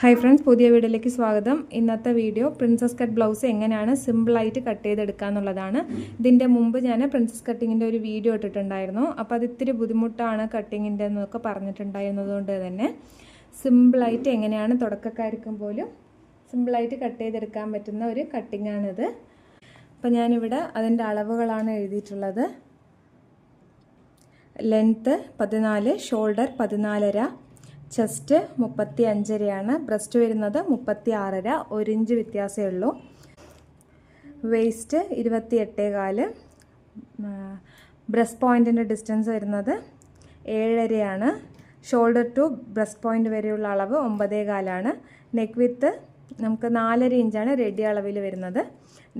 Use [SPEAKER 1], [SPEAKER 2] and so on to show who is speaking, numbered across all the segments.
[SPEAKER 1] Hi friends പുതിയ വീഡിയോയിലേക്ക് സ്വാഗതം. ഇന്നത്തെ വീഡിയോ പ്രിൻസസ് കട്ട് ബ്ലൗസ് എങ്ങനെയാണ് സിമ്പിളായിട്ട് കട്ട് ചെയ്തെടുക്കുക എന്നുള്ളതാണ്. ഇതിന്റെ മുമ്പ് ഞാൻ പ്രിൻസസ് കട്ടിങ്ങിന്റെ ഒരു വീഡിയോ ഇട്ടിട്ടുണ്ടായിരുന്നു. അപ്പോൾ അത് ഇത്തിരി ബുദ്ധിമുട്ടാണ് കട്ടിങ്ങിന്റെ എന്നൊക്കെ പറഞ്ഞിട്ടുണ്ടായിരുന്നതുകൊണ്ട് തന്നെ സിമ്പിളായിട്ട് എങ്ങനെയാണ് തുടക്കക്കാർക്കും പോലും സിമ്പിളായിട്ട് കട്ട് ചെയ്തെടുക്കാൻ പറ്റുന്ന ഒരു കട്ടിങ്ങാണിത് അപ്പോൾ ഞാനിവിടെ അതിന്റെ അളവുകളാണ് എഴുതിയിട്ടുള്ളത്. ലെങ്ത്ത് പതിനാല് ഷോൾഡർ പതിനാലര ചെസ്റ്റ് മുപ്പത്തി അഞ്ചരയാണ് ബ്രസ്റ്റ് വരുന്നത് മുപ്പത്തി ആറര ഒരു ഇഞ്ച് വ്യത്യാസമേ ഉള്ളൂ. വേസ്റ്റ് ഇരുപത്തി എട്ടേ കാൽ ബ്രസ്റ്റ് പോയിന്റിന്റെ ഡിസ്റ്റൻസ് വരുന്നത് ഏഴരയാണ്. ഷോൾഡർ ടു ബ്രസ്റ്റ് പോയിന്റ് വരെയുള്ള അളവ് ഒമ്പതേ കാലാണ്. നെക്ക് വിത്ത് നമുക്ക് നാലര ഇഞ്ചാണ് റെഡി അളവിൽ വരുന്നത്.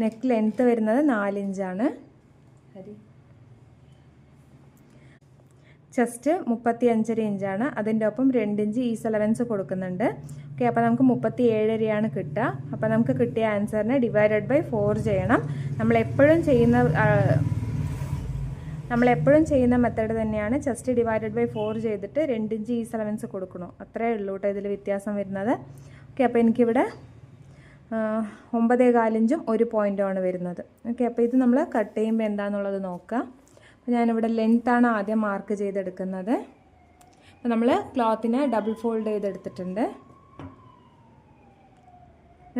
[SPEAKER 1] നെക്ക് ലെങ്ത്ത് വരുന്നത് നാലിഞ്ചാണ് ഹരി. ചെസ്റ്റ് മുപ്പത്തി അഞ്ചര ഇഞ്ചാണ്. അതിന്റെ ഒപ്പം രണ്ട് ഇഞ്ച് ഈസ് അലവൻസ് കൊടുക്കുന്നുണ്ട്. ഓക്കെ അപ്പോൾ നമുക്ക് മുപ്പത്തി ഏഴരയാണ് കിട്ടുക. അപ്പോൾ നമുക്ക് കിട്ടിയ ആൻസറിനെ ഡിവൈഡഡ് ബൈ ഫോർ ചെയ്യണം. നമ്മൾ എപ്പോഴും ചെയ്യുന്ന നമ്മൾ എപ്പോഴും ചെയ്യുന്ന മെത്തേഡ് തന്നെയാണ് ചെസ്റ്റ് ഡിവൈഡഡ് ബൈ ഫോർ ചെയ്തിട്ട് രണ്ട് ഇഞ്ച് ഈസ് അലവൻസ് കൊടുക്കണോ. അത്രേ ഉള്ളൂ കേട്ടോ ഇതിൽ വ്യത്യാസം വരുന്നത്. ഓക്കെ അപ്പോൾ എനിക്കിവിടെ ഒമ്പതേ കാലിഞ്ചും ഒരു പോയിന്റുമാണ് വരുന്നത്. ഓക്കെ അപ്പോൾ ഇത് നമ്മൾ കട്ട് ചെയ്യുമ്പോൾ എന്താണെന്നുള്ളത് നോക്കാം ഞാനിവിടെ ലെങ്ത്താണ് ആദ്യം മാർക്ക് ചെയ്തെടുക്കുന്നത്. അപ്പോൾ നമ്മൾ ക്ലോത്തിനെ ഡബിൾ ഫോൾഡ് ചെയ്തെടുത്തിട്ടുണ്ട്.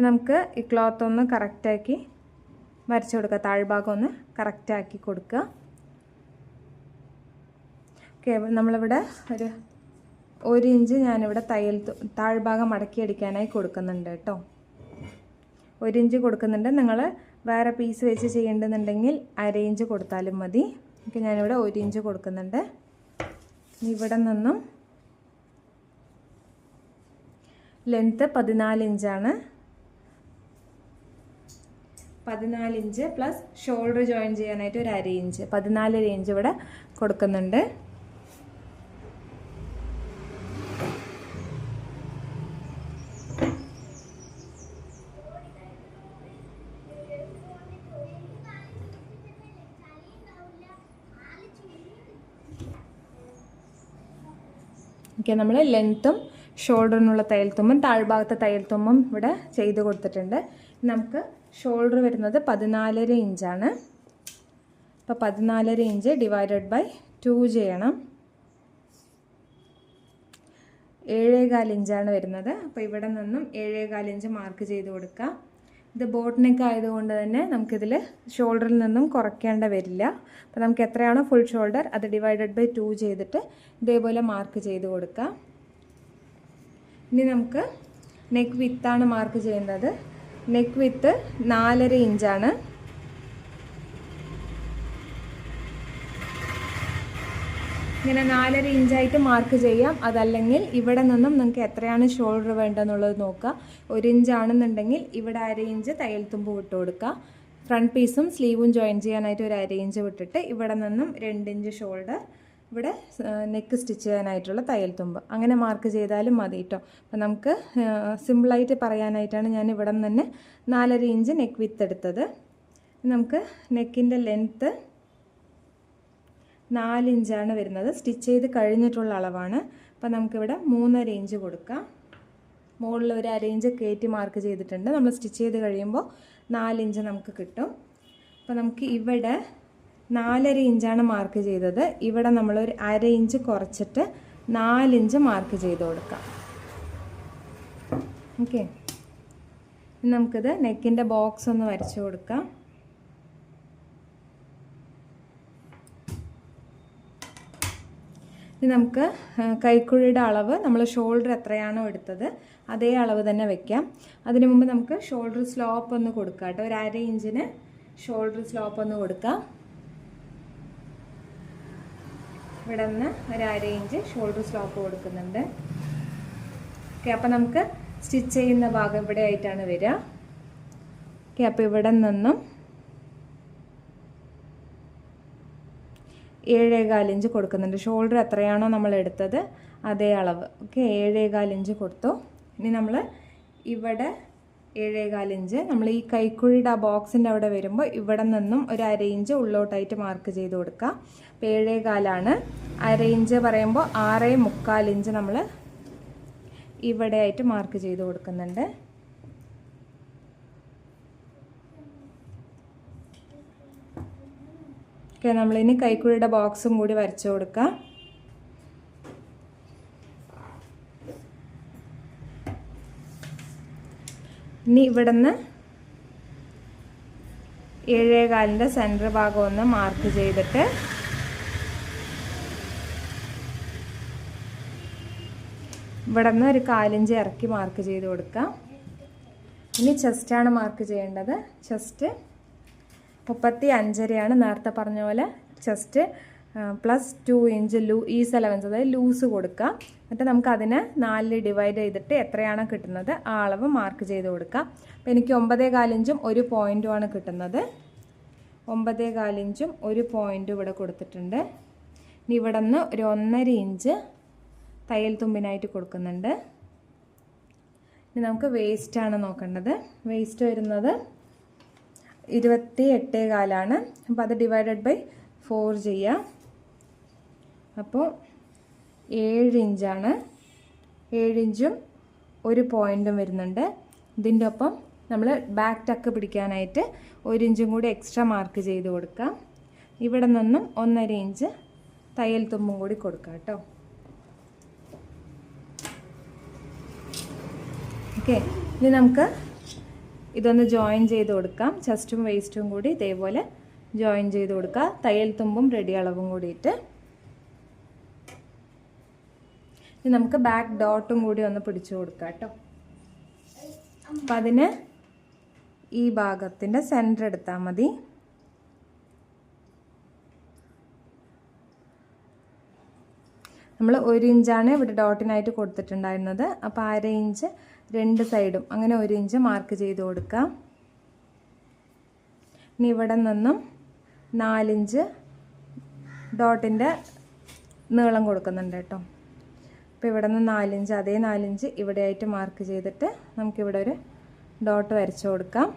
[SPEAKER 1] നമുക്ക് ഈ ക്ലോത്ത് ഒന്ന് കറക്റ്റാക്കി വരച്ചു കൊടുക്കുക താഴ്ഭാഗം ഒന്ന് കറക്റ്റാക്കി കൊടുക്കുക. ഓക്കെ നമ്മളിവിടെ ഒരു ഒരു ഇഞ്ച് ഞാനിവിടെ തയ്യൽ താഴ്ഭാഗം മടക്കി അടിക്കാനായി കൊടുക്കുന്നുണ്ട് കേട്ടോ. ഒരു ഇഞ്ച് കൊടുക്കുന്നുണ്ട്. നിങ്ങൾ വേറെ പീസ് വെച്ച് ചെയ്യേണ്ടതുണ്ടെങ്കിൽ അര ഇഞ്ച് കൊടുത്താലും മതി. ഓക്കെ ഞാനിവിടെ ഒരു ഇഞ്ച് കൊടുക്കുന്നുണ്ട്. ഇവിടെ നിന്നും ലെങ്ത്ത് പതിനാല് ഇഞ്ചാണ്. പതിനാല് ഇഞ്ച് പ്ലസ് ഷോൾഡർ ജോയിൻ ചെയ്യാനായിട്ട് ഒരു അര ഇഞ്ച്. പതിനാലര ഇഞ്ച് ഇവിടെ കൊടുക്കുന്നുണ്ട്. ഓക്കെ നമ്മൾ ലെങ്ത്തും ഷോൾഡറിനുള്ള തയ്യൽ തുമ്പും താഴ്ഭാഗത്തെ തയ്യൽ തുമ്പും ഇവിടെ ചെയ്ത് കൊടുത്തിട്ടുണ്ട്. നമുക്ക് ഷോൾഡർ വരുന്നത് പതിനാലര ഇഞ്ചാണ് അപ്പോൾ പതിനാലര ഇഞ്ച് ഡിവൈഡഡ് ബൈ ടു ചെയ്യണം. ഏഴേകാൽ ഇഞ്ചാണ് വരുന്നത്. അപ്പോൾ ഇവിടെ നിന്നും ഏഴേകാൽ ഇഞ്ച് മാർക്ക് ചെയ്ത് കൊടുക്കുക ഇത് ബോട്ട് നെക്ക് ആയതുകൊണ്ട് തന്നെ നമുക്കിതിൽ ഷോൾഡറിൽ നിന്നും കുറയ്ക്കേണ്ട വരില്ല. അപ്പോൾ നമുക്ക് എത്രയാണോ ഫുൾ ഷോൾഡർ അത് ഡിവൈഡഡ് ബൈ ടു ചെയ്തിട്ട് ഇതേപോലെ മാർക്ക് ചെയ്ത് കൊടുക്കാം. ഇനി നമുക്ക് നെക്ക് വിത്താണ് മാർക്ക് ചെയ്യുന്നത് നെക്ക് വിത്ത് നാലര ഇഞ്ചാണ് ഇങ്ങനെ നാലര ഇഞ്ചായിട്ട് മാർക്ക് ചെയ്യാം. അതല്ലെങ്കിൽ ഇവിടെ നിന്നും നിങ്ങൾക്ക് എത്രയാണ് ഷോൾഡർ വേണ്ടതെന്നുള്ളത് നോക്കുക ഒരു ഇഞ്ചാണെന്നുണ്ടെങ്കിൽ ഇവിടെ അര ഇഞ്ച് തയ്യൽ തുമ്പ് വിട്ട് കൊടുക്കുക ഫ്രണ്ട് പീസും സ്ലീവും ജോയിൻ ചെയ്യാനായിട്ട് ഒരു അര ഇഞ്ച് വിട്ടിട്ട് ഇവിടെ നിന്നും രണ്ട് ഇഞ്ച് ഷോൾഡർ ഇവിടെ നെക്ക് സ്റ്റിച്ച് ചെയ്യാനായിട്ടുള്ള തയ്യൽ തുമ്പ്. അങ്ങനെ മാർക്ക് ചെയ്താലും മതി കേട്ടോ അപ്പം നമുക്ക് സിമ്പിളായിട്ട് പറയാനായിട്ടാണ് ഞാൻ ഇവിടെ നിന്ന് തന്നെ നാലര ഇഞ്ച് നെക്ക് വിത്ത് എടുത്തത്. നമുക്ക് നെക്കിന്റെ ലെങ്ത്ത് നാലിഞ്ചാണ് വരുന്നത്. സ്റ്റിച്ച് ചെയ്ത് കഴിഞ്ഞിട്ടുള്ള അളവാണ്. അപ്പോൾ നമുക്കിവിടെ മൂന്നര ഇഞ്ച് കൊടുക്കാം. മുകളിൽ ഒരു അര ഇഞ്ച് കയറ്റി മാർക്ക് ചെയ്തിട്ടുണ്ട്. നമ്മൾ സ്റ്റിച്ച് ചെയ്ത് കഴിയുമ്പോൾ നാലിഞ്ച് നമുക്ക് കിട്ടും. അപ്പോൾ നമുക്ക് ഇവിടെ നാലര ഇഞ്ചാണ് മാർക്ക് ചെയ്തത്. ഇവിടെ നമ്മളൊരു അര ഇഞ്ച് കുറച്ചിട്ട് നാലിഞ്ച് മാർക്ക് ചെയ്ത് കൊടുക്കാം. ഓക്കെ നമുക്കിത് നെക്കിന്റെ ബോക്സ് ഒന്ന് വരച്ചു കൊടുക്കാം. ഇനി നമുക്ക് കൈക്കുഴിയുടെ അളവ് നമ്മൾ ഷോൾഡർ എത്രയാണോ എടുത്തത് അതേ അളവ് തന്നെ വെക്കാം. അതിനു മുമ്പ് നമുക്ക് ഷോൾഡർ സ്ലോപ്പ് ഒന്ന് കൊടുക്കാം കേട്ടോ. ഒരു അര ഇഞ്ചിന് ഷോൾഡർ സ്ലോപ്പ് ഒന്ന് കൊടുക്കാം. ഇവിടെ നിന്ന് ഒരു അര ഇഞ്ച് ഷോൾഡർ സ്ലോപ്പ് കൊടുക്കുന്നുണ്ട്. ഓക്കെ അപ്പോൾ നമുക്ക് സ്റ്റിച്ച് ചെയ്യുന്ന ഭാഗം ഇവിടെ ആയിട്ടാണ് വരിക. ഓക്കെ അപ്പോൾ ഇവിടെ നിന്നും ഏഴേകാൽ ഇഞ്ച് കൊടുക്കുന്നുണ്ട്. ഷോൾഡർ എത്രയാണോ നമ്മൾ എടുത്തത് അതേ അളവ്. ഓക്കെ ഏഴേകാൽ ഇഞ്ച് കൊടുത്തു. ഇനി നമ്മൾ ഇവിടെ ഏഴേകാൽ ഇഞ്ച് നമ്മൾ ഈ കൈക്കുഴിയുടെ ആ ബോക്സിന്റെ അവിടെ വരുമ്പോൾ ഇവിടെ നിന്നും ഒരു അര ഇഞ്ച് ഉള്ളോട്ടായിട്ട് മാർക്ക് ചെയ്ത് കൊടുക്കുക അപ്പോൾ ഏഴേകാലാണ്. അര ഇഞ്ച് പറയുമ്പോൾ ആറേ മുക്കാൽ ഇഞ്ച് നമ്മൾ ഇവിടെ ആയിട്ട് മാർക്ക് ചെയ്ത് കൊടുക്കുന്നുണ്ട്. ഓക്കെ നമ്മളിനി കൈക്കുഴിയുടെ ബോക്സും കൂടി വരച്ചു കൊടുക്കാം. ഇനി ഇവിടെ നിന്ന് ഏഴേകാലിന്റെ സെന്റർ ഭാഗം ഒന്ന് മാർക്ക് ചെയ്തിട്ട് ഇവിടെ നിന്ന് ഒരു കാലിഞ്ച് ഇറക്കി മാർക്ക് ചെയ്ത് കൊടുക്കാം. ഇനി ചെസ്റ്റാണ് മാർക്ക് ചെയ്യേണ്ടത്. ചെസ്റ്റ് മുപ്പത്തി അഞ്ചരയാണ് നേരത്തെ പറഞ്ഞ പോലെ ചെസ്റ്റ് പ്ലസ് ടു ഇഞ്ച് ലൂ ഈ സെലവൻസ് അതായത് ലൂസ് കൊടുക്കുക എന്നിട്ട് നമുക്ക് അതിനെ നാലിൽ ഡിവൈഡ് ചെയ്തിട്ട് എത്രയാണ് കിട്ടുന്നത് ആ അളവ് മാർക്ക് ചെയ്ത് കൊടുക്കാം. അപ്പോൾ എനിക്ക് ഒമ്പതേ കാലിഞ്ചും ഒരു പോയിന്റുമാണ് കിട്ടുന്നത്. ഒമ്പതേ കാലിഞ്ചും ഒരു പോയിന്റും ഇവിടെ കൊടുത്തിട്ടുണ്ട്. ഇനി ഇവിടെ നിന്ന് ഒരു ഒന്നര ഇഞ്ച് തയ്യൽ തുമ്പിനായിട്ട് കൊടുക്കുന്നുണ്ട്. ഇനി നമുക്ക് വേസ്റ്റാണ് നോക്കേണ്ടത്. വേസ്റ്റ് വരുന്നത് ഇരുപത്തി എട്ടേ കാലാണ് അപ്പോൾ അത് ഡിവൈഡഡ് ബൈ ഫോർ ചെയ്യാം. അപ്പോൾ ഏഴ് ഇഞ്ചാണ് ഏഴ് ഇഞ്ചും ഒരു പോയിന്റും വരുന്നുണ്ട്. ഇതിന്റെ ഒപ്പം നമ്മൾ ബാക്ക് ടക്ക് പിടിക്കാനായിട്ട് ഒരു ഇഞ്ചും കൂടി എക്സ്ട്രാ മാർക്ക് ചെയ്ത് കൊടുക്കാം. ഇവിടെ നിന്നും ഒന്നര ഇഞ്ച് തയ്യൽ തുമ്പും കൂടി കൊടുക്കാം കേട്ടോ. ഓക്കെ ഇനി നമുക്ക് ഇതൊന്ന് ജോയിൻ ചെയ്ത് കൊടുക്കാം. ചെസ്റ്റും വേസ്റ്റും കൂടി ഇതേപോലെ ജോയിൻ ചെയ്ത് കൊടുക്കുക. തയ്യൽ തുമ്പും റെഡി അളവും കൂടിയിട്ട്. ഇനി നമുക്ക് ബാക്ക് ഡോട്ടും കൂടി ഒന്ന് പിടിച്ചു കൊടുക്കാം കേട്ടോ. അപ്പം അതിന് ഈ ഭാഗത്തിന്റെ സെന്റർ എടുത്താൽ മതി. നമ്മൾ ഒരു ഇഞ്ചാണ് ഇവിടെ ഡോട്ടിനായിട്ട് കൊടുത്തിട്ടുണ്ടായിരുന്നത്. അപ്പോൾ അര ഇഞ്ച് രണ്ട് സൈഡും. അങ്ങനെ ഒരു ഇഞ്ച് മാർക്ക് ചെയ്ത് കൊടുക്കാം. ഇനി ഇവിടെ നിന്നും നാലിഞ്ച് ഡോട്ടിന്റെ നീളം കൊടുക്കുന്നുണ്ട് കേട്ടോ. അപ്പോൾ ഇവിടെ നിന്ന് നാലിഞ്ച് അതേ നാലിഞ്ച് ഇവിടെയായിട്ട് മാർക്ക് ചെയ്തിട്ട് നമുക്കിവിടെ ഒരു ഡോട്ട് വരച്ചു കൊടുക്കാം.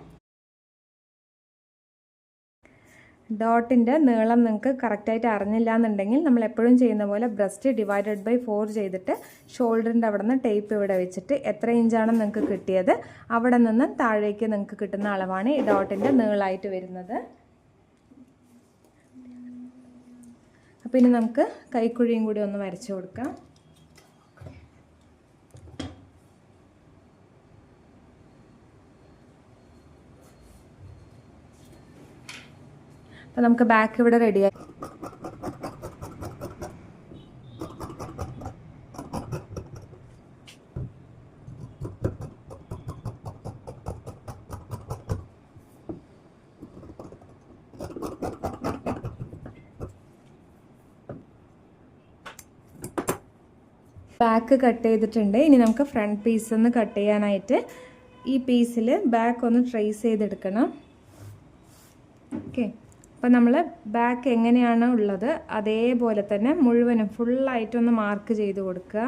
[SPEAKER 1] ഡോട്ടിന്റെ നീളം നിങ്ങൾക്ക് കറക്റ്റായിട്ട് അറിഞ്ഞില്ല എന്നുണ്ടെങ്കിൽ നമ്മൾ എപ്പോഴും ചെയ്യുന്ന പോലെ ബ്രസ്റ്റ് ഡിവൈഡഡ് ബൈ ഫോർ ചെയ്തിട്ട് ഷോൾഡറിന്റെ അവിടെ നിന്ന് ടേപ്പ് ഇവിടെ വെച്ചിട്ട് എത്ര ഇഞ്ചാണ് നിങ്ങൾക്ക് കിട്ടിയത് അവിടെ നിന്ന് താഴേക്ക് നിങ്ങൾക്ക് കിട്ടുന്ന അളവാണ് ഈ ഡോട്ടിന്റെ നീളമായിട്ട് വരുന്നത്. അപ്പം ഇനി നമുക്ക് കൈക്കുഴിയും കൂടി ഒന്ന് വരച്ചു കൊടുക്കാം. അപ്പം നമുക്ക് ബാക്ക് ഇവിടെ റെഡിയായി ബാക്ക് കട്ട് ചെയ്തിട്ടുണ്ട്. ഇനി നമുക്ക് ഫ്രണ്ട് പീസ് ഒന്ന് കട്ട് ചെയ്യാനായിട്ട് ഈ പീസിൽ ബാക്ക് ഒന്ന് ട്രേസ് ചെയ്തെടുക്കണം. ഓക്കെ അപ്പം നമ്മൾ ബാക്ക് എങ്ങനെയാണ് ഉള്ളത് അതേപോലെ തന്നെ മുഴുവനും ഫുള്ളായിട്ടൊന്ന് മാർക്ക് ചെയ്ത് കൊടുക്കുക.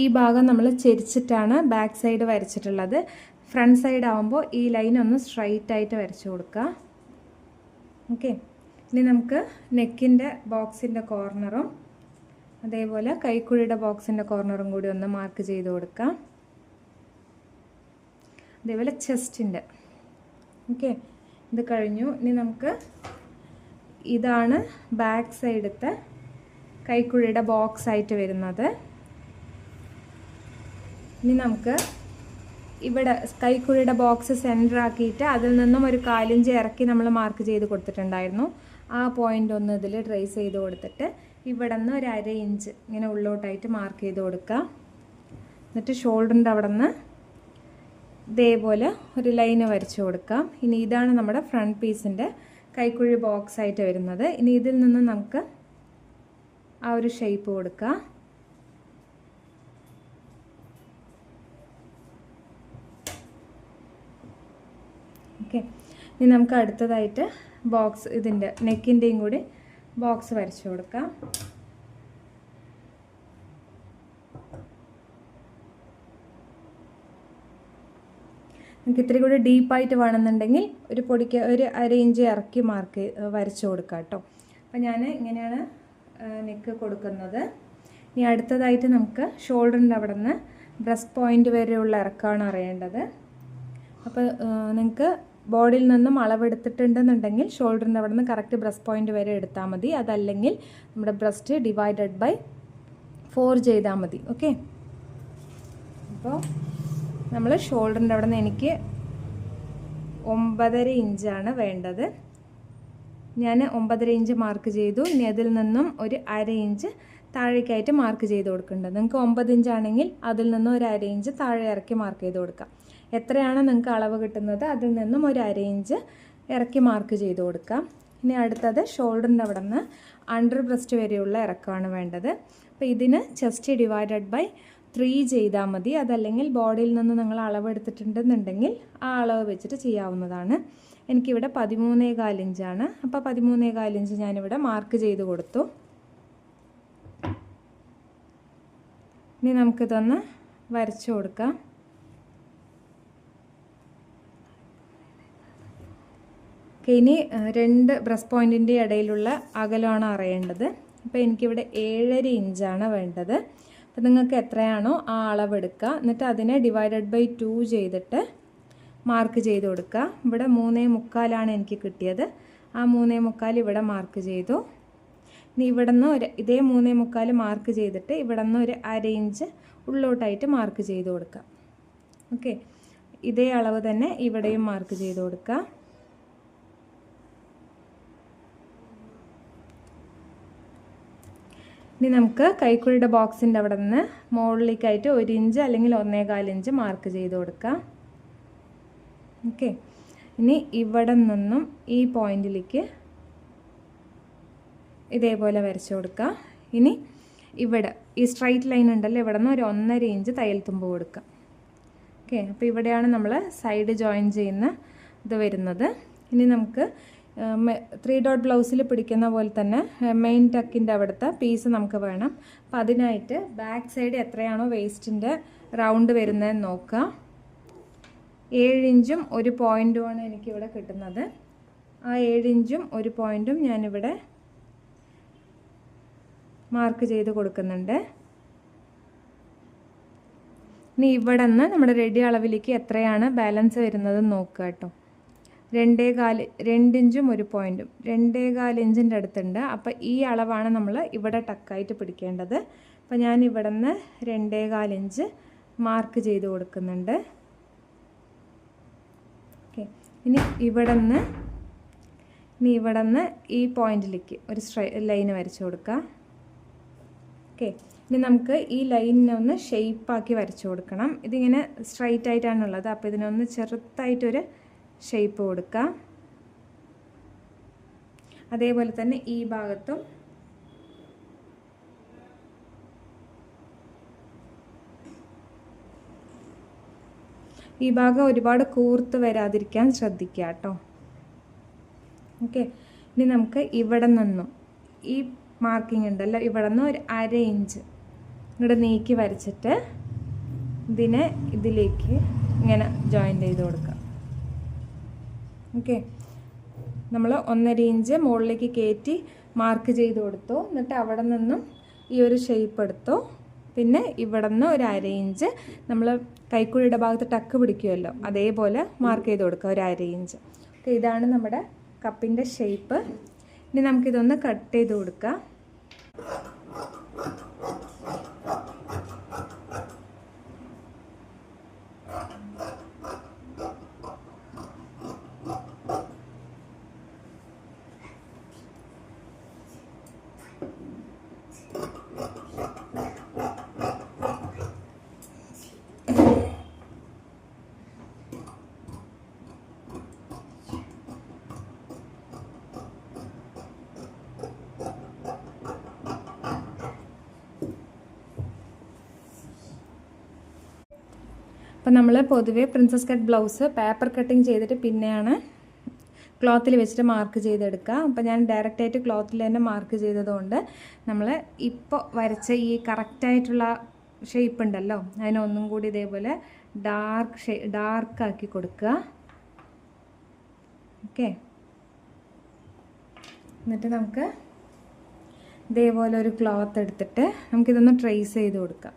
[SPEAKER 1] ഈ ഭാഗം നമ്മൾ ചെരിച്ചിട്ടാണ് ബാക്ക് സൈഡ് വരച്ചിട്ടുള്ളത്. ഫ്രണ്ട് സൈഡ് ആകുമ്പോൾ ഈ ലൈൻ ഒന്ന് സ്ട്രൈറ്റ് ആയിട്ട് വരച്ചു കൊടുക്കുക. ഓക്കെ. ഇനി നമുക്ക് നെക്കിന്റെ ബോക്സിന്റെ കോർണറും അതേപോലെ കൈക്കുഴിയുടെ ബോക്സിന്റെ കോർണറും കൂടി ഒന്ന് മാർക്ക് ചെയ്ത് കൊടുക്കാം അതേപോലെ ചെസ്റ്റിന്റെ. ഓക്കെ. ഇത് കഴിഞ്ഞു. ഇനി നമുക്ക് ഇതാണ് ബാക്ക് സൈഡത്തെ കൈക്കുഴിയുടെ ബോക്സ് ആയിട്ട് വരുന്നത്. ഇനി നമുക്ക് ഇവിടെ കൈക്കുഴിയുടെ ബോക്സ് സെന്റർ ആക്കിയിട്ട് അതിൽ നിന്നും ഒരു കാലിഞ്ച് ഇറക്കി നമ്മൾ മാർക്ക് ചെയ്ത് കൊടുത്തിട്ടുണ്ടായിരുന്നു. ആ പോയിന്റ് ഒന്ന് ഇതിൽ ട്രേസ് ചെയ്ത് കൊടുത്തിട്ട് ഇവിടെ നിന്ന് ഒരു അര ഇഞ്ച് ഇങ്ങനെ ഉള്ളോട്ടായിട്ട് മാർക്ക് ചെയ്ത് കൊടുക്കുക. എന്നിട്ട് ഷോൾഡറിന്റെ അവിടെ നിന്ന് ഇതേപോലെ ഒരു ലൈന് വരച്ചു കൊടുക്കാം ഇനി ഇതാണ് നമ്മുടെ ഫ്രണ്ട് പീസിന്റെ കൈക്കുഴി ബോക്സ് ആയിട്ട് വരുന്നത്. ഇനി ഇതിൽ നിന്ന് നമുക്ക് ആ ഒരു ഷേപ്പ് കൊടുക്കുക. ഇനി നമുക്ക് അടുത്തതായിട്ട് ബോക്സ് ഇതിന്റെ നെക്കിന്റെയും കൂടി ബോക്സ് വരച്ചു കൊടുക്കാം. നമുക്ക് ഇത്തിരി കൂടി ഡീപ്പായിട്ട് വേണമെന്നുണ്ടെങ്കിൽ ഒരു പൊടിക്ക് ഒരു അര ഇഞ്ച് ഇറക്കി മാർക്ക് വരച്ചു കൊടുക്കാം കേട്ടോ. അപ്പോൾ ഞാൻ ഇങ്ങനെയാണ് നെക്ക് കൊടുക്കുന്നത്. ഇനി അടുത്തതായിട്ട് നമുക്ക് ഷോൾഡറിന്റെ അവിടെ നിന്ന് ബ്രസ്റ്റ് പോയിന്റ് വരെയുള്ള ഇറക്കമാണ് അറിയേണ്ടത്. അപ്പോൾ നിങ്ങൾക്ക് ബോഡിയിൽ നിന്നും അളവെടുത്തിട്ടുണ്ടെന്നുണ്ടെങ്കിൽ ഷോൾഡറിന്റെ അവിടെ നിന്ന് കറക്റ്റ് ബ്രസ്റ്റ് പോയിന്റ് വരെ എടുത്താൽ മതി. അതല്ലെങ്കിൽ നമ്മുടെ ബ്രസ്റ്റ് ഡിവൈഡഡ് ബൈ ഫോർ ചെയ്താൽ മതി. ഓക്കെ? അപ്പോൾ നമ്മൾ ഷോൾഡറിന്റെ അവിടെ നിന്ന് എനിക്ക് ഒമ്പതര ഇഞ്ചാണ് വേണ്ടത്. ഞാൻ ഒമ്പതര ഇഞ്ച് മാർക്ക് ചെയ്തു. ഇനി അതിൽ നിന്നും ഒരു അര ഇഞ്ച് താഴേക്കായിട്ട് മാർക്ക് ചെയ്ത് കൊടുക്കേണ്ടത് നിങ്ങൾക്ക് ഒമ്പത് ഇഞ്ചാണെങ്കിൽ അതിൽ നിന്നും ഒരു അര ഇഞ്ച് താഴെ ഇറക്കി മാർക്ക് ചെയ്ത് കൊടുക്കാം. എത്രയാണ് നിങ്ങൾക്ക് അളവ് കിട്ടുന്നത് അതിൽ നിന്നും ഒരു അര ഇഞ്ച് ഇറക്കി മാർക്ക് ചെയ്ത് കൊടുക്കാം. ഇനി അടുത്തത് ഷോൾഡറിന്റെ അവിടെ നിന്ന് അണ്ടർ ബ്രസ്റ്റ് വരെയുള്ള ഇറക്കമാണ് വേണ്ടത്. അപ്പോൾ ഇതിന് ചെസ്റ്റ് ഡിവൈഡഡ് ബൈ ത്രീ ചെയ്താൽ മതി. അതല്ലെങ്കിൽ ബോഡിയിൽ നിന്ന് നിങ്ങൾ അളവ് എടുത്തിട്ടുണ്ടെന്നുണ്ടെങ്കിൽ ആ അളവ് വെച്ചിട്ട് ചെയ്യാവുന്നതാണ്. എനിക്കിവിടെ പതിമൂന്നേ കാലിഞ്ചാണ് അപ്പോൾ പതിമൂന്നേ കാലിഞ്ച് ഞാനിവിടെ മാർക്ക് ചെയ്ത് കൊടുത്തു. ഇനി നമുക്കിതൊന്ന് വരച്ചു കൊടുക്കാം. ഇനി രണ്ട് ബ്രസ്റ്റ് പോയിന്റിന്റെ ഇടയിലുള്ള അകലമാണ് അറിയേണ്ടത്. അപ്പോൾ എനിക്കിവിടെ ഏഴര ഇഞ്ചാണ് വേണ്ടത്. അപ്പോൾ നിങ്ങൾക്ക് എത്രയാണോ ആ അളവെടുക്കുക എന്നിട്ട് അതിനെ ഡിവൈഡഡ് ബൈ ടു ചെയ്തിട്ട് മാർക്ക് ചെയ്ത് കൊടുക്കുക ഇവിടെ മൂന്നേ മുക്കാലാണ് എനിക്ക് കിട്ടിയത്. ആ മൂന്നേ മുക്കാൽ ഇവിടെ മാർക്ക് ചെയ്തു. ഇനി ഇവിടെ നിന്ന് ഒരു ഇതേ മൂന്നേ മുക്കാൽ മാർക്ക് ചെയ്തിട്ട് ഇവിടെ നിന്ന് ഒരു അര ഇഞ്ച് ഉള്ളോട്ടായിട്ട് മാർക്ക് ചെയ്ത് കൊടുക്കാം. ഓക്കെ ഇതേ അളവ് തന്നെ ഇവിടെയും മാർക്ക് ചെയ്ത് കൊടുക്കുക ഇനി നമുക്ക് കൈക്കുഴിയുടെ ബോക്സിന്റെ അവിടെ നിന്ന് മുകളിലേക്കായിട്ട് ഒരു ഇഞ്ച് അല്ലെങ്കിൽ ഒന്നേകാൽ ഇഞ്ച് മാർക്ക് ചെയ്ത് കൊടുക്കാം. ഓക്കെ ഇനി ഇവിടെ നിന്നും ഈ പോയിന്റിലേക്ക് ഇതേപോലെ വരച്ചു കൊടുക്കുക. ഇനി ഇവിടെ ഈ സ്ട്രൈറ്റ് ലൈൻ ഉണ്ടല്ലോ ഇവിടെ നിന്ന് ഒരു ഒന്നര ഇഞ്ച് തയ്യൽ തുമ്പ് കൊടുക്കുക. ഓക്കെ അപ്പോൾ ഇവിടെയാണ് നമ്മൾ സൈഡ് ജോയിൻ ചെയ്യുന്ന ഇത് വരുന്നത്. ഇനി നമുക്ക് ത്രീ ഡോട്ട് ബ്ലൗസിൽ പിടിക്കുന്ന പോലെ തന്നെ മെയിൻ ടക്കിന്റെ അവിടുത്തെ പീസ് നമുക്ക് വേണം. അപ്പം അതിനായിട്ട് ബാക്ക് സൈഡ് എത്രയാണോ വേസ്റ്റിന്റെ റൗണ്ട് വരുന്നതെന്ന് നോക്കുക. ഏഴ് ഇഞ്ചും ഒരു പോയിന്റുമാണ് എനിക്കിവിടെ കിട്ടുന്നത്. ആ ഏഴ് ഇഞ്ചും ഒരു പോയിന്റും ഞാനിവിടെ മാർക്ക് ചെയ്ത് കൊടുക്കുന്നുണ്ട്. ഇനി ഇവിടെ നിന്ന് നമ്മുടെ റെഡി അളവിലേക്ക് എത്രയാണ് ബാലൻസ് വരുന്നത് നോക്കുക കേട്ടോ. രണ്ടേ കാൽ രണ്ടിഞ്ചും ഒരു പോയിന്റും രണ്ടേ കാൽ ഇഞ്ചിന്റെ അടുത്തുണ്ട്. അപ്പോൾ ഈ അളവാണ് നമ്മൾ ഇവിടെ ടക്കായിട്ട് പിടിക്കേണ്ടത്. അപ്പോൾ ഞാൻ ഇവിടെ നിന്ന് രണ്ടേ കാലിഞ്ച് മാർക്ക് ചെയ്ത് കൊടുക്കുന്നുണ്ട്. ഓക്കെ. ഇനി ഇവിടെ നിന്ന് ഇനി ഇവിടെ നിന്ന് ഈ പോയിന്റിലേക്ക് ഒരു സ്ട്രൈ ലൈന് വരച്ചു കൊടുക്കാം. ഓക്കെ. ഇനി നമുക്ക് ഈ ലൈനിനെ ഒന്ന് ഷെയ്പ്പാക്കി വരച്ചു കൊടുക്കണം. ഇതിങ്ങനെ സ്ട്രൈറ്റ് ആയിട്ടാണുള്ളത്. അപ്പോൾ ഇതിനൊന്ന് ചെറുതായിട്ടൊരു ഷെയ്പ്പ് കൊടുക്കുക അതേപോലെ തന്നെ ഈ ഭാഗത്തും ഈ ഭാഗം ഒരുപാട് കൂർത്ത് വരാതിരിക്കാൻ ശ്രദ്ധിക്കുക കേട്ടോ. ഓക്കെ. ഇനി നമുക്ക് ഇവിടെ നിന്നും ഈ മാർക്കിംഗ് ഉണ്ടല്ലോ ഇവിടെ നിന്ന് ഒരു അര ഇഞ്ച് ഇങ്ങോട്ട് നീക്കി വരച്ചിട്ട് ഇതിനെ ഇതിലേക്ക് ഇങ്ങനെ ജോയിൻ ചെയ്ത് കൊടുക്കുക. ഓക്കെ നമ്മൾ ഒന്നര ഇഞ്ച് മുകളിലേക്ക് കയറ്റി മാർക്ക് ചെയ്ത് കൊടുത്തു. എന്നിട്ട് അവിടെ നിന്നും ഈ ഒരു ഷേപ്പ് എടുത്തു. പിന്നെ ഇവിടെ നിന്ന് ഒരു അര ഇഞ്ച് നമ്മൾ കൈക്കുഴിയുടെ ഭാഗത്ത് ടക്ക് പിടിക്കുമല്ലോ അതേപോലെ മാർക്ക് ചെയ്ത് കൊടുക്കുക ഒരു അര ഇഞ്ച് ഓക്കെ ഇതാണ് നമ്മുടെ കപ്പിന്റെ ഷേപ്പ് ഇനി നമുക്കിതൊന്ന് കട്ട് ചെയ്ത് കൊടുക്കാം. Thank you. അപ്പം നമ്മൾ പൊതുവേ princess cut blouse paper cutting ചെയ്തിട്ട് പിന്നെയാണ് ക്ലോത്തിൽ വെച്ചിട്ട് മാർക്ക് ചെയ്തെടുക്കുക. അപ്പോൾ ഞാൻ ഡയറക്റ്റായിട്ട് ക്ലോത്തിൽ തന്നെ മാർക്ക് ചെയ്തതുകൊണ്ട് നമ്മൾ ഇപ്പോൾ വരച്ച ഈ കറക്റ്റായിട്ടുള്ള ഷേപ്പ് ഉണ്ടല്ലോ അതിനൊന്നും കൂടി ഇതേപോലെ ഡാർക്ക് ഷേ ഡാർക്കാക്കി കൊടുക്കുക. ഓക്കെ എന്നിട്ട് നമുക്ക് ഇതേപോലെ ഒരു ക്ലോത്ത് എടുത്തിട്ട് നമുക്കിതൊന്ന് ട്രേസ് ചെയ്ത് കൊടുക്കാം.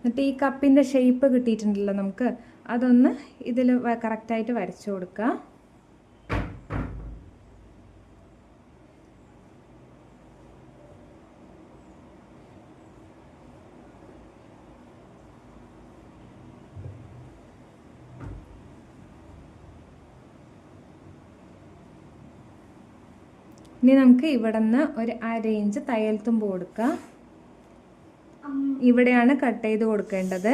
[SPEAKER 1] എന്നിട്ട് ഈ കപ്പിന്റെ ഷേപ്പ് കിട്ടിയിട്ടുണ്ടല്ലോ നമുക്ക് അതൊന്ന് ഇതിൽ കറക്റ്റായിട്ട് വരച്ചു കൊടുക്കുക ഇനി നമുക്ക് ഇവിടെ നിന്ന് ഒരു അര ഇഞ്ച് തയ്യൽ തുമ്പ് കൊടുക്കാം. ഇവിടെയാണ് കട്ട് ചെയ്ത് കൊടുക്കേണ്ടത്.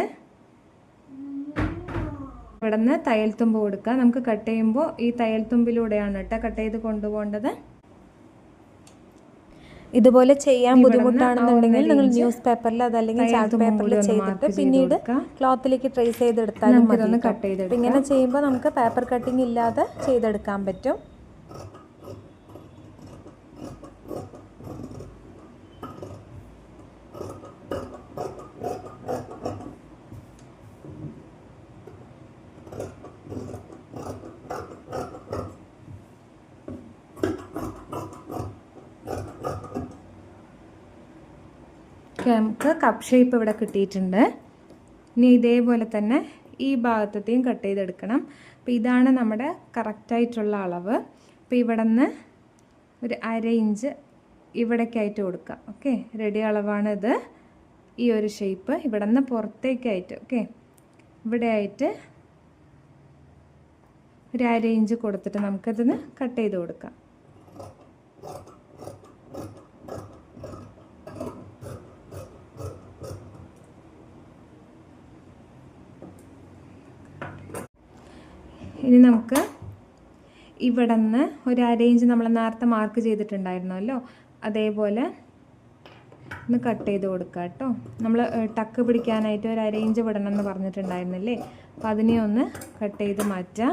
[SPEAKER 1] ഇവിടെ നിന്ന് തയ്യൽ തുമ്പ് കൊടുക്കുക. നമുക്ക് കട്ട് ചെയ്യുമ്പോൾ ഈ തയ്യൽ തുമ്പിലൂടെയാണ് കേട്ടോ കട്ട് ചെയ്ത് കൊണ്ടുപോകേണ്ടത്.
[SPEAKER 2] ഇതുപോലെ ചെയ്യാൻ ബുദ്ധിമുട്ടാണെന്നുണ്ടെങ്കിൽ നിങ്ങൾ ന്യൂസ് പേപ്പറിൽ അതല്ലെങ്കിൽ ചാർട്ട് പേപ്പറിൽ ചെയ്തിട്ട് പിന്നീട് ക്ലോത്തിലേക്ക് ട്രേസ് ചെയ്തെടുത്താലും മതി ഇങ്ങനെ ചെയ്യുമ്പോൾ നമുക്ക് പേപ്പർ കട്ടിംഗ് ഇല്ലാതെ ചെയ്തെടുക്കാൻ പറ്റും.
[SPEAKER 1] നമുക്ക് കപ്പ് ഷേപ്പ് ഇവിടെ കിട്ടിയിട്ടുണ്ട്. ഇനി ഇതേപോലെ തന്നെ ഈ ഭാഗത്തെയും കട്ട് ചെയ്തെടുക്കണം. അപ്പോൾ ഇതാണ് നമ്മുടെ കറക്റ്റായിട്ടുള്ള അളവ്. അപ്പോൾ ഇവിടെ നിന്ന് ഒരു അര ഇഞ്ച് ഇവിടേക്കായിട്ട് കൊടുക്കുക ഓക്കെ റെഡി അളവാണ് ഇത്. ഈ ഒരു ഷേപ്പ് ഇവിടെ നിന്ന് പുറത്തേക്കായിട്ട്. ഓക്കെ ഇവിടെ ആയിട്ട് ഒരു അര ഇഞ്ച് കൊടുത്തിട്ട് നമുക്കതിന് കട്ട് ചെയ്ത് കൊടുക്കാം. ഇനി നമുക്ക് ഇവിടെ നിന്ന് ഒരു അരയിഞ്ച് നമ്മൾ നേരത്തെ മാർക്ക് ചെയ്തിട്ടുണ്ടായിരുന്നല്ലോ. അതേപോലെ ഒന്ന് കട്ട് ചെയ്ത് കൊടുക്കുക കേട്ടോ നമ്മൾ ടക്ക് പിടിക്കാനായിട്ട് ഒരു അരയിഞ്ച് വിടണം എന്ന് പറഞ്ഞിട്ടുണ്ടായിരുന്നില്ലേ? അപ്പോൾ അതിനെ ഒന്ന് കട്ട് ചെയ്ത് മാറ്റാം.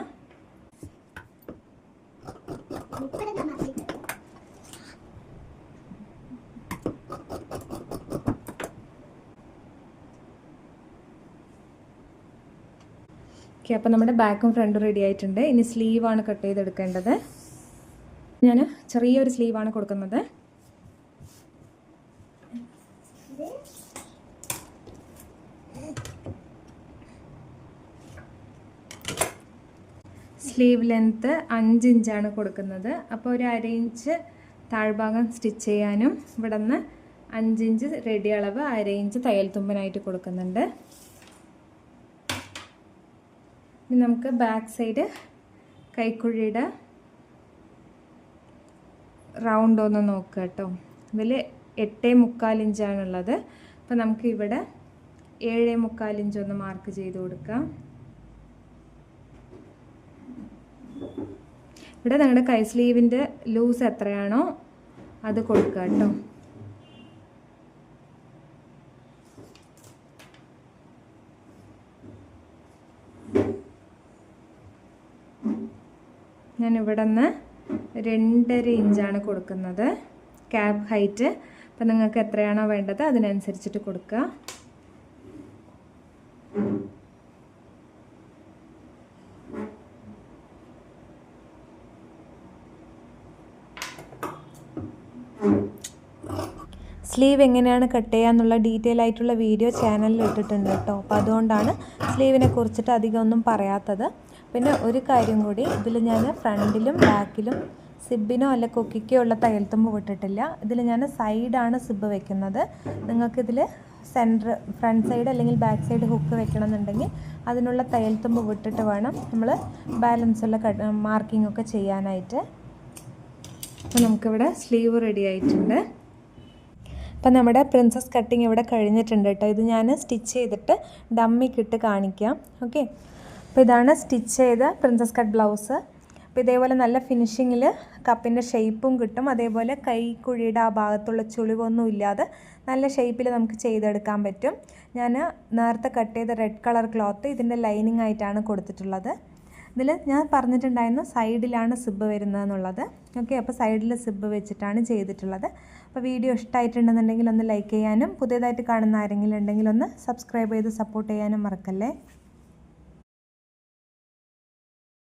[SPEAKER 1] ഓക്കെ അപ്പോൾ നമ്മുടെ ബാക്കും ഫ്രണ്ടും റെഡി ആയിട്ടുണ്ട്. ഇനി സ്ലീവാണ് കട്ട് ചെയ്തെടുക്കേണ്ടത്. ഞാൻ ചെറിയൊരു സ്ലീവാണ് കൊടുക്കുന്നത്. സ്ലീവ് ലെങ്ത്ത് അഞ്ച് ഇഞ്ചാണ് കൊടുക്കുന്നത്. അപ്പോൾ ഒരു അര ഇഞ്ച് താഴ്ഭാഗം സ്റ്റിച്ച് ചെയ്യാനും ഇവിടെ നിന്ന് അഞ്ചിഞ്ച് റെഡി അളവ് അര ഇഞ്ച് തയ്യൽ തുമ്പനായിട്ട് കൊടുക്കുന്നുണ്ട്. ഇനി നമുക്ക് ബാക്ക് സൈഡ് കൈക്കുഴിയുടെ റൗണ്ട് ഒന്ന് നോക്കുക കേട്ടോ. ഇതിൽ എട്ടേ മുക്കാൽ ഇഞ്ചാണുള്ളത് അപ്പോൾ നമുക്ക് ഇവിടെ ഏഴേ മുക്കാൽ ഇഞ്ച് ഒന്ന് മാർക്ക് ചെയ്ത് കൊടുക്കാം. ഇവിടെ നിങ്ങളുടെ കൈ സ്ലീവിന്റെ ലൂസ് എത്രയാണോ അത് കൊടുക്കുക കേട്ടോ ഞാൻ ഇവിടെ നിന്ന് രണ്ടര ഇഞ്ചാണ് കൊടുക്കുന്നത്. ക്യാപ് ഹൈറ്റ് അപ്പം നിങ്ങൾക്ക് എത്രയാണോ വേണ്ടത് അതിനനുസരിച്ചിട്ട് കൊടുക്കുക.
[SPEAKER 2] സ്ലീവ് എങ്ങനെയാണ് കട്ട് ചെയ്യാന്നുള്ള ഡീറ്റെയിൽ ആയിട്ടുള്ള വീഡിയോ ചാനലിൽ ഇട്ടിട്ടുണ്ട് കേട്ടോ. അപ്പോൾ അതുകൊണ്ടാണ് സ്ലീവിനെ കുറിച്ചിട്ട് അധികം ഒന്നും പറയാത്തത്. പിന്നെ ഒരു കാര്യം കൂടി ഇതിൽ ഞാൻ ഫ്രണ്ടിലും ബാക്കിലും സിബിനോ അല്ല കൊക്കിക്കോ ഉള്ള തയ്യൽത്തുമ്പ് വിട്ടിട്ടില്ല. ഇതിൽ ഞാൻ സൈഡാണ് സിബ് വെക്കുന്നത്. നിങ്ങൾക്കിതിൽ സെന്റർ ഫ്രണ്ട് സൈഡ് അല്ലെങ്കിൽ ബാക്ക് സൈഡ് ഹുക്ക് വെക്കണമെന്നുണ്ടെങ്കിൽ അതിനുള്ള തയ്യൽത്തുമ്പ് വിട്ടിട്ട് വേണം നമ്മൾ ബാലൻസുള്ള മാർക്കിംഗ് ഒക്കെ ചെയ്യാനായിട്ട്.
[SPEAKER 1] അപ്പോൾ നമുക്കിവിടെ സ്ലീവ് റെഡി ആയിട്ടുണ്ട്.
[SPEAKER 2] അപ്പം നമ്മുടെ പ്രിൻസസ് കട്ടിങ് ഇവിടെ കഴിഞ്ഞിട്ടുണ്ട് കേട്ടോ. ഇത് ഞാൻ സ്റ്റിച്ച് ചെയ്തിട്ട് ഡമ്മിക്കിട്ട് കാണിക്കാം. ഓക്കെ? അപ്പോൾ ഇതാണ് സ്റ്റിച്ച് ചെയ്ത പ്രിൻസസ് കട്ട് ബ്ലൗസ് അപ്പോൾ ഇതേപോലെ നല്ല ഫിനിഷിങ്ങിൽ കപ്പിന്റെ ഷേപ്പും കിട്ടും. അതേപോലെ കൈക്കുഴിയുടെ ആ ഭാഗത്തുള്ള ചുളിവൊന്നും ഇല്ലാതെ നല്ല ഷേപ്പിൽ നമുക്ക് ചെയ്തെടുക്കാൻ പറ്റും. ഞാൻ നേരത്തെ കട്ട് ചെയ്ത റെഡ് കളർ ക്ലോത്ത് ഇതിന്റെ ലൈനിങ് ആയിട്ടാണ് കൊടുത്തിട്ടുള്ളത്.
[SPEAKER 1] ഇതിൽ ഞാൻ പറഞ്ഞിട്ടുണ്ടായിരുന്നു സൈഡിലാണ് സിബ് വരുന്നതെന്നുള്ളത്. ഓക്കെ അപ്പോൾ സൈഡിൽ സിബ് വെച്ചിട്ടാണ് ചെയ്തിട്ടുള്ളത്. അപ്പോൾ വീഡിയോ ഇഷ്ടമായിട്ടുണ്ടെന്നുണ്ടെങ്കിൽ ഒന്ന് ലൈക്ക് ചെയ്യാനും പുതിയതായിട്ട് കാണുന്ന ആരെങ്കിലും ഉണ്ടെങ്കിൽ ഒന്ന് സബ്സ്ക്രൈബ് ചെയ്ത് സപ്പോർട്ട് ചെയ്യാനും മറക്കല്ലേ?